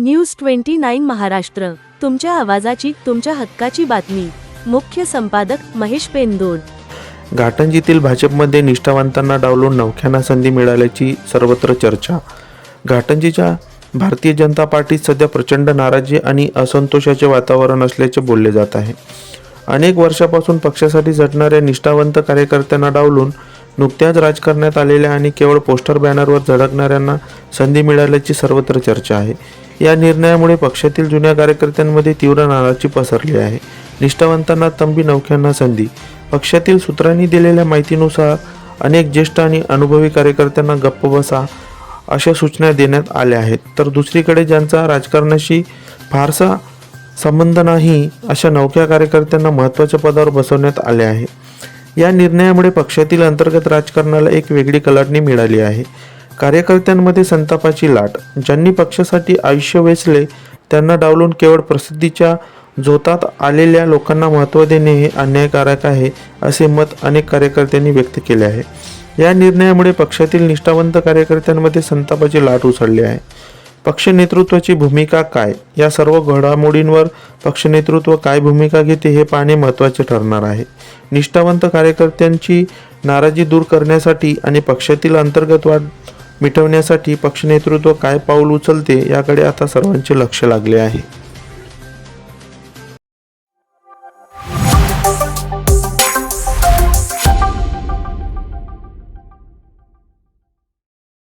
News twenty nine Maharashtra. तुमच्या आवाजाची तुमच्या हक्काची बातमी. मुख्य संपादक महेश पेंदोड. घाटंजीतील भाजपमध्ये निष्ठावंतांना डावलून नवख्यांना संधी मिळाल्याची सर्वत्र चर्चा. घाटंजीच्या भारतीय जनता पार्टीत सध्या प्रचंड नाराजी आणि असंतोषाचे वातावरण असल्याचे बोलले जात आहे. अनेक वर्षापासून पक्षासाठी झटणाऱ्या निष्ठावंत कार्यकर्त्यांना डावलून नुकत्याच राजकारणात आलेल्या आणि केवळ पोस्टर बॅनरवर झळकणाऱ्यांना संधी मिळाल्याची सर्वत्र चर्चा आहे. या निर्णयामुळे पक्षातील जुन्या कार्यकर्त्यांमध्ये तीव्र नाराजी पसरली आहे. निष्ठावंतांना तंबी नौख्यांना संधी. पक्षातील सूत्रांनी दिलेल्या माहितीनुसार अनेक ज्येष्ठ आणि अनुभवी कार्यकर्त्यांना गप्प बसा अशा सूचना देण्यात आल्या आहेत. तर दुसरीकडे ज्यांचा राजकारणाशी फारसा संबंध नाही अशा नौक्या कार्यकर्त्यांना महत्त्वाच्या पदावर बसवण्यात आले आहे. या निर्णयामुळे पक्षातील अंतर्गत राजकारणाला एक वेगळी कलाटणी मिळाली आहे. कार्यकर्त्यांमध्ये संतापाची लाट ज्यांनी पक्षासाठी आयुष्य वेचले त्यांना डावलून केवळ प्रसिद्धीच्या झोतात आलेल्या लोकांना महत्त्व देणे हे अन्यायकारक आहे असे मत अनेक कार्यकर्त्यांनी व्यक्त केले आहे. या निर्णयामुळे पक्षातील निष्ठावंत कार्यकर्त्यांमध्ये संतापाची लाट उसळली आहे. पक्ष नेतृत्वाची भूमिका काय? या सर्व घडामोडींवर पक्ष नेतृत्व काय भूमिका घेते हे पाहणे महत्त्वाचे ठरणार आहे. निष्ठावंत कार्यकर्त्यांची नाराजी दूर करण्यासाठी आणि पक्षातील अंतर्गत वाद मिटवण्यासाठी पक्ष नेतृत्व काय पाऊल उचलते याकडे आता सर्वांचे लक्ष लागले आहे.